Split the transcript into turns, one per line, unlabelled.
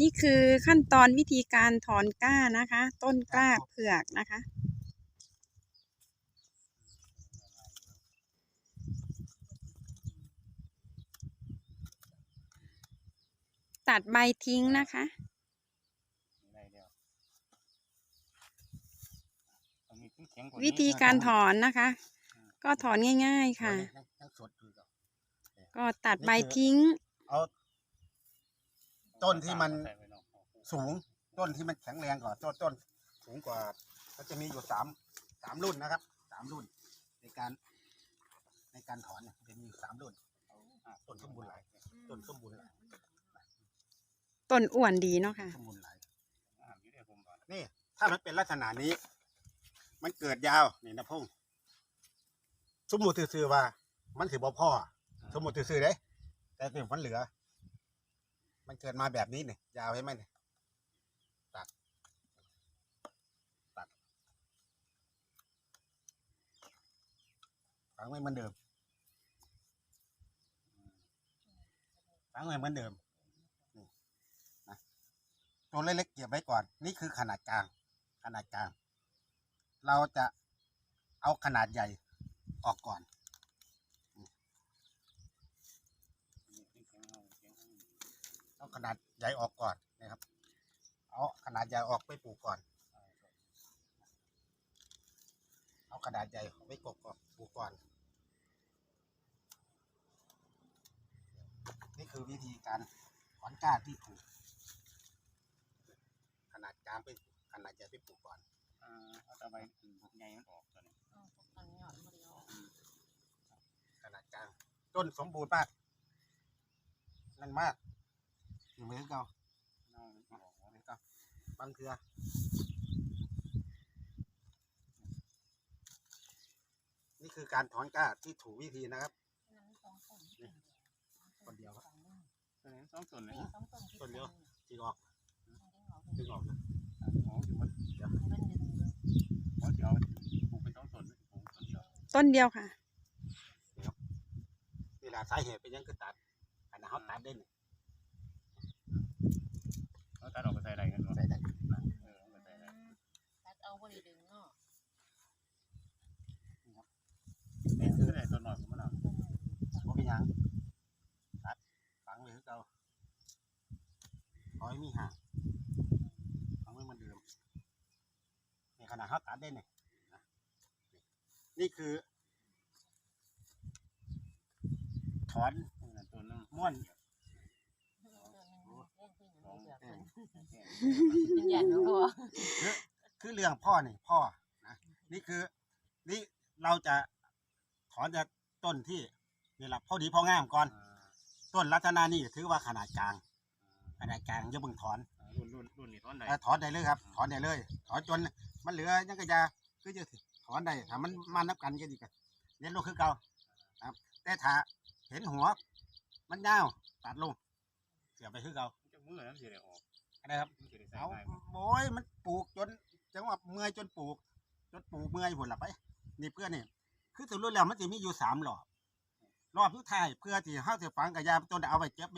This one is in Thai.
นี่คือขั้นตอนวิธีการถอนกล้านะคะ ต้นกล้าเผือกนะคะ ตัดใบทิ้งนะคะ
ได้แล้วเอามีดแข็งๆกว่านี้
วิธีการถอนนะคะ ก็ถอนง่าย ๆค่ะ
ยังยังสดอยู่กับ
ก็ตัดใบทิ้ง
เอา ต้นที่มัน
ใส่ไว้เนาะ
สูงต้นที่มันแข็งแรงกว่าต้นต้นสูงกว่าก็จะมีอยู่สามสามรุ่นนะครับสามรุ่น ในการ ในการถอนเนี่ยจะมีอยู่สามรุ่นต้นสมบูรณ์หลายต้นสมบูรณ์หลาย
ต้นอ้วนดีเนาะค่ะ
สมบูรณ์หลาย
อ่าอยู่ได้ผมว่า
นี่ ถ้ามันเป็นลักษณะนี้ มันเกิดยาวนี่นะพงษ์สมมติซื่อๆว่า มันถือบ่พ่อ สมมติซื่อๆเด้แต่เป็นมันเหลือ มันเกิดมาแบบนี้เนี่ยยาวใช่ไหมเนี่ยตัดตัดฝังไว้เหมือนเดิมฝังไว้เหมือนเดิมนี่นะตัวเล็กๆเก็บไว้ก่อน นี่คือขนาดกลาง ขนาดกลาง เราจะเอาขนาดใหญ่ออกก่อน เอา ขนาดใหญ่ออกก่อนนะครับ เอาขนาดใหญ่ออกไปปลูกก่อน เอาขนาดใหญ่ไปกบก่อนปลูกก่อน นี่คือวิธีการถอนกล้าที่ถูก ขนาดกลางไปขนาดใหญ่ไปปลูกก่อน
อ่าเอาตะไบใหญ่มันออกตัวนี้
ขนาดกลางต้นสมบูรณ์มากนั่นมาก อยู่เหมือนเก่า
เน่ามันออก
เหมือนเก่าบางเครือนี่คือการถอนกล้าที่ถูกวิธีนะครับคนเดียวครับ
ตัวนี้สองส่วนเลย
ต้นเดียวจีออกจีออกนะ
หมออยู่มันเดี๋ยวหมอเดี๋ยวปลูกเป็นสองส่วนปลูกต้นเดียว
ต้นเดียวค่ะ
นี่แหละสาเหตุเป็นหยังคือตัดอันนั้นเขาตัดได้นี่
แล้วตัดออกไปใส่อะไรกันวะ
ใส่ได้
เออเอาไปใส่อะไร
ตัดเอาบ่ได้ดึงเนาะ
นี่คือไอ้ตัวหน่อยของมันเอา
บ่เป็นหยังตัดฝังไว้คือเก่าขอให้มีห่างฝังไว้เหมือนเดิมนี่ขนาดเขาตัดได้นี่นะนี่คือ ถอน
นั่นตัวนึง
ม้วน
สอง
เออ
เป็นยันเนาะ
คือเรื่องพ่อนี่พ่อนะนี่คือนี่เราจะถอนจากต้นที่นี่แหละพอดีพองามก่อน
อ่า
ต้นลัตนานี่ถือว่าขนาดกลางขนาดกลางอย่าเพิ่งถอน
อ่ารุ่นรุ่นรุ่นนี่ถอนได้
เอ่อถอนได้เลยครับ ถอนได้เลยถอนจนมันเหลือยังกระยาคือจะถอนได้ถ้ามันมานับกันก็ดีกันเรียนรู้คือเก่าครับแต่ถ้าเห็นหัว มันยาวตัดลงเสียไปคือเก่า
จะมือนั้นสิได้ออก
นะครับ
มันสิได้ใส่
เอา
ง่าย
โอ้ยมันปลูกจนจังหวะเมื่อยจนปลูก จนปลูกเมื่อยผลละไป นี่เพื่อนนี่คือตัวรุ่นแล้วมันจะมีอยู่สามรอบรอบทุกท้ายเพื่อที่เฮาจะฝังกระยาต้นเอาไปเก็บ